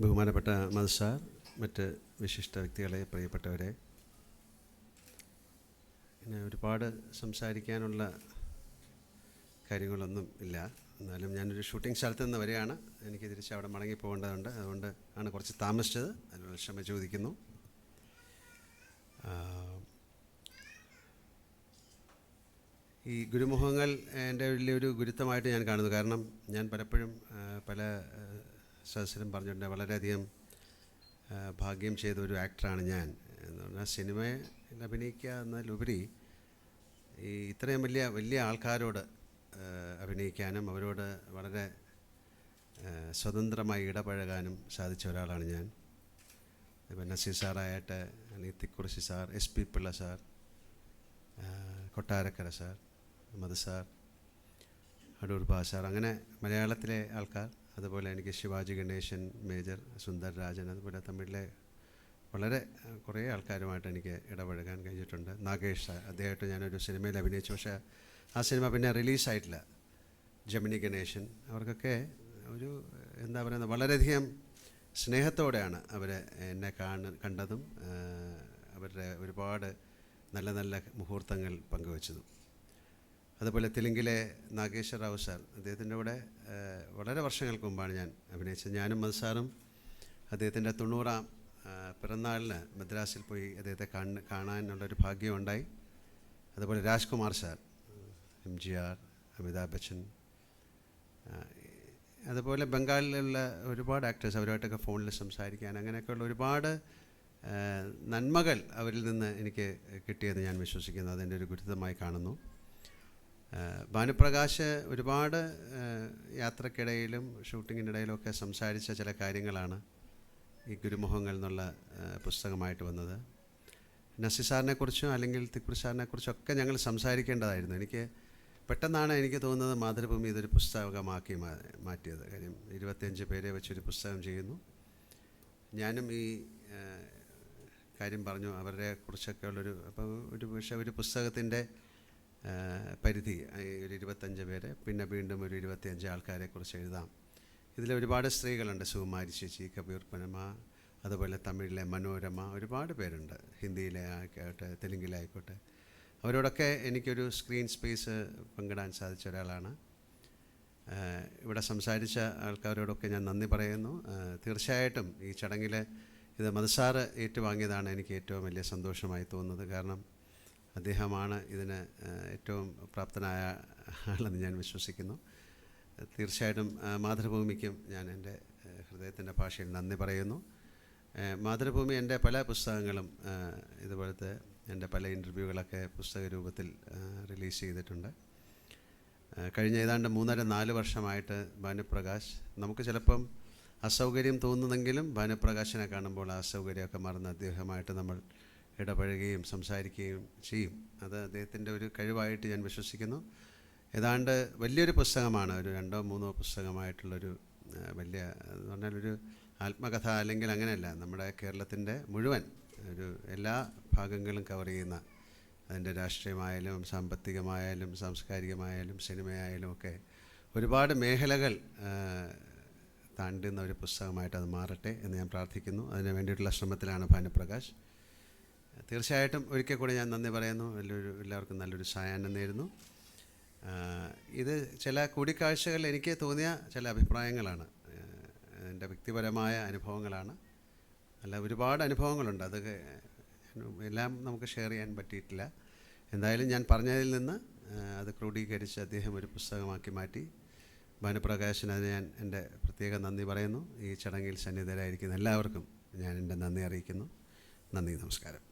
ബഹുമാനപ്പെട്ട മത് സാർ മറ്റ് വിശിഷ്ട വ്യക്തികളെ പ്രിയപ്പെട്ടവരെ. പിന്നെ ഒരുപാട് സംസാരിക്കാനുള്ള കാര്യങ്ങളൊന്നും ഇല്ല. എന്നാലും ഞാനൊരു ഷൂട്ടിംഗ് സ്ഥലത്ത് നിന്ന് വരികയാണ്. എനിക്ക് തിരിച്ച് അവിടെ മടങ്ങി പോകേണ്ടതുണ്ട്. അതുകൊണ്ട് ആണ് കുറച്ച് താമസിച്ചത്. അതിനുള്ള ക്ഷമ ചോദിക്കുന്നു. ഈ ഗുരുമുഖങ്ങൾ എന്റെ വലിയൊരു ഗുരുത്വമായിട്ട് ഞാൻ കാണുന്നു. കാരണം ഞാൻ പലപ്പോഴും പല സദസ്സിലും പറഞ്ഞിട്ടുണ്ട് വളരെയധികം ഭാഗ്യം ചെയ്ത ഒരു ആക്ടറാണ് ഞാൻ എന്ന് പറഞ്ഞാൽ സിനിമയിൽ അഭിനയിക്കുക എന്നതിലുപരി ഈ ഇത്രയും വലിയ വലിയ ആൾക്കാരോട് അഭിനയിക്കാനും അവരോട് വളരെ സ്വതന്ത്രമായി ഇടപഴകാനും സാധിച്ച ഒരാളാണ് ഞാൻ. ഇപ്പം നസീർ സാറായിട്ട് അല്ലെങ്കിൽ Thikkurissy sir S P Pillai sir Kottarakkara sir Madhu sir Adoor ബാ സാർ അങ്ങനെ മലയാളത്തിലെ ആൾക്കാർ അതുപോലെ എനിക്ക് ശിവാജി ഗണേശൻ മേജർ സുന്ദർ രാജൻ അതുപോലെ തമിഴിലെ വളരെ കുറേ ആൾക്കാരുമായിട്ട് എനിക്ക് ഇടപഴകാൻ കഴിഞ്ഞിട്ടുണ്ട്. നാഗേഷ് അദ്ദേഹമായിട്ട് ഞാനൊരു സിനിമയിൽ അഭിനയിച്ചു. പക്ഷേ ആ സിനിമ പിന്നെ റിലീസായിട്ടില്ല. ജമിനി ഗണേശൻ അവർക്കൊക്കെ ഒരു എന്താ പറയുന്നത് വളരെയധികം സ്നേഹത്തോടെയാണ് അവർ എന്നെ കാണ കണ്ടതും. അവരുടെ ഒരുപാട് നല്ല നല്ല മുഹൂർത്തങ്ങൾ പങ്കുവച്ചതും. അതുപോലെ തെലുങ്കിലെ നാഗേശ്വർ റാവു സാർ. അദ്ദേഹത്തിന്റെ കൂടെ വളരെ വർഷങ്ങൾക്ക് മുമ്പാണ് ഞാൻ അഭിനയിച്ചത്. ഞാനും മത് സാറും അദ്ദേഹത്തിന്റെ തൊണ്ണൂറാം പിറന്നാളിന് മദ്രാസിൽ പോയി അദ്ദേഹത്തെ കാണ കാണാനുള്ളൊരു ഭാഗ്യമുണ്ടായി. അതുപോലെ Rajkumar sir M G R Amitabh Bachchan അതുപോലെ ബംഗാളിലുള്ള ഒരുപാട് ആക്ടേഴ്സ് അവരുമായിട്ടൊക്കെ ഫോണിൽ സംസാരിക്കാൻ അങ്ങനെയൊക്കെയുള്ള ഒരുപാട് നന്മകൾ അവരിൽ നിന്ന് എനിക്ക് കിട്ടിയെന്ന് ഞാൻ വിശ്വസിക്കുന്നു. അതെന്റെ ഒരു ഗുരുതരമായി കാണുന്നു. ഭാനുപ്രകാശ് ഒരുപാട് യാത്രക്കിടയിലും ഷൂട്ടിങ്ങിനിടയിലും ഒക്കെ സംസാരിച്ച ചില കാര്യങ്ങളാണ് ഈ ഗുരുമുഖങ്ങൾ എന്നുള്ള പുസ്തകമായിട്ട് വന്നത്. നസി സാറിനെ കുറിച്ചും അല്ലെങ്കിൽ തിക്കുറി കുറിച്ചൊക്കെ ഞങ്ങൾ സംസാരിക്കേണ്ടതായിരുന്നു. എനിക്ക് പെട്ടെന്നാണ് എനിക്ക് തോന്നുന്നത് മാതൃഭൂമി ഇതൊരു പുസ്തകമാക്കി മാറ്റിയത്. കാര്യം ഇരുപത്തിയഞ്ച് പേരെ വെച്ചൊരു പുസ്തകം ചെയ്യുന്നു. ഞാനും ഈ കാര്യം പറഞ്ഞു അവരെ കുറിച്ചൊക്കെ ഉള്ളൊരു അപ്പോൾ ഒരു പക്ഷേ ഒരു പുസ്തകത്തിന്റെ പരിധി ഒരു ഇരുപത്തഞ്ച് പേര്. പിന്നെ വീണ്ടും ഒരു ഇരുപത്തിയഞ്ച് ആൾക്കാരെ കുറിച്ച് എഴുതാം. ഇതിൽ ഒരുപാട് സ്ത്രീകളുണ്ട്. സുകുമാരി ചേച്ചി കബീർ പനമ അതുപോലെ തമിഴിലെ മനോരമ ഒരുപാട് പേരുണ്ട്. ഹിന്ദിയിലെ ആയിക്കോട്ടെ തെലുങ്കിലെ ആയിക്കോട്ടെ. അവരോടൊക്കെ എനിക്കൊരു സ്ക്രീൻ സ്പേസ് പങ്കിടാൻ സാധിച്ച ഒരാളാണ്. ഇവിടെ സംസാരിച്ച ആൾക്കാരോടൊക്കെ ഞാൻ നന്ദി പറയുന്നു. തീർച്ചയായിട്ടും ഈ ചടങ്ങിൽ ഇത് മതസാറ് ഏറ്റുവാങ്ങിയതാണ് എനിക്ക് ഏറ്റവും വലിയ സന്തോഷമായി തോന്നുന്നത്. കാരണം അദ്ദേഹമാണ് ഇതിന് ഏറ്റവും പ്രാപ്തനായ ആളെന്ന് ഞാൻ വിശ്വസിക്കുന്നു. തീർച്ചയായിട്ടും മാതൃഭൂമിക്കും ഞാൻ എന്റെ ഹൃദയത്തിന്റെ ഭാഷയിൽ നന്ദി പറയുന്നു. മാതൃഭൂമി എന്റെ പല പുസ്തകങ്ങളും ഇതുപോലത്തെ എന്റെ പല ഇന്റർവ്യൂകളൊക്കെ പുസ്തക രൂപത്തിൽ റിലീസ് ചെയ്തിട്ടുണ്ട്. കഴിഞ്ഞ ഏതാണ്ട് മൂന്നര നാല് വർഷമായിട്ട് ഭാനുപ്രകാശ് നമുക്ക് ചിലപ്പം അസൗകര്യം തോന്നുന്നെങ്കിലും ഭാനുപ്രകാശിനെ കാണുമ്പോൾ ആ അസൗകര്യമൊക്കെ മറന്ന് അദ്ദേഹമായിട്ട് നമ്മൾ ഇടപഴകുകയും സംസാരിക്കുകയും ചെയ്യും. അത് അദ്ദേഹത്തിന്റെ ഒരു കഴിവായിട്ട് ഞാൻ വിശ്വസിക്കുന്നു. ഏതാണ്ട് വലിയൊരു പുസ്തകമാണ് ഒരു രണ്ടോ മൂന്നോ പുസ്തകമായിട്ടുള്ളൊരു വലിയ എന്ന് പറഞ്ഞാൽ ഒരു ആത്മകഥ അല്ലെങ്കിൽ അങ്ങനെയല്ല. നമ്മുടെ കേരളത്തിന്റെ മുഴുവൻ ഒരു എല്ലാ ഭാഗങ്ങളും കവർ ചെയ്യുന്ന അതിന്റെ രാഷ്ട്രീയമായാലും സാമ്പത്തികമായാലും സാംസ്കാരികമായാലും സിനിമയായാലും ഒക്കെ ഒരുപാട് മേഖലകൾ താണ്ടുന്ന ഒരു പുസ്തകമായിട്ട് അത് മാറട്ടെ എന്ന് ഞാൻ പ്രാർത്ഥിക്കുന്നു. അതിന് വേണ്ടിയിട്ടുള്ള ശ്രമത്തിലാണ് ഭാനുപ്രകാശ്. തീർച്ചയായിട്ടും ഒരിക്കൽ കൂടി ഞാൻ നന്ദി പറയുന്നു. നല്ലൊരു എല്ലാവർക്കും നല്ലൊരു സായാഹ്നം നേരുന്നു. ഇത് ചില കൂടിക്കാഴ്ചകൾ എനിക്ക് തോന്നിയ ചില അഭിപ്രായങ്ങളാണ്. എന്റെ വ്യക്തിപരമായ അനുഭവങ്ങളാണ്. അല്ല ഒരുപാട് അനുഭവങ്ങളുണ്ട്. അത് എല്ലാം നമുക്ക് ഷെയർ ചെയ്യാൻ പറ്റിയിട്ടില്ല. എന്തായാലും ഞാൻ പറഞ്ഞതിൽ നിന്ന് അത് ക്രോഡീകരിച്ച് അദ്ദേഹം ഒരു പുസ്തകമാക്കി മാറ്റി. ഭാനുപ്രകാശിന് അതിന് ഞാൻ എന്റെ പ്രത്യേക നന്ദി പറയുന്നു. ഈ ചടങ്ങിൽ സന്നിധരായിരിക്കുന്ന എല്ലാവർക്കും ഞാൻ എന്റെ നന്ദി അറിയിക്കുന്നു. നന്ദി നമസ്കാരം.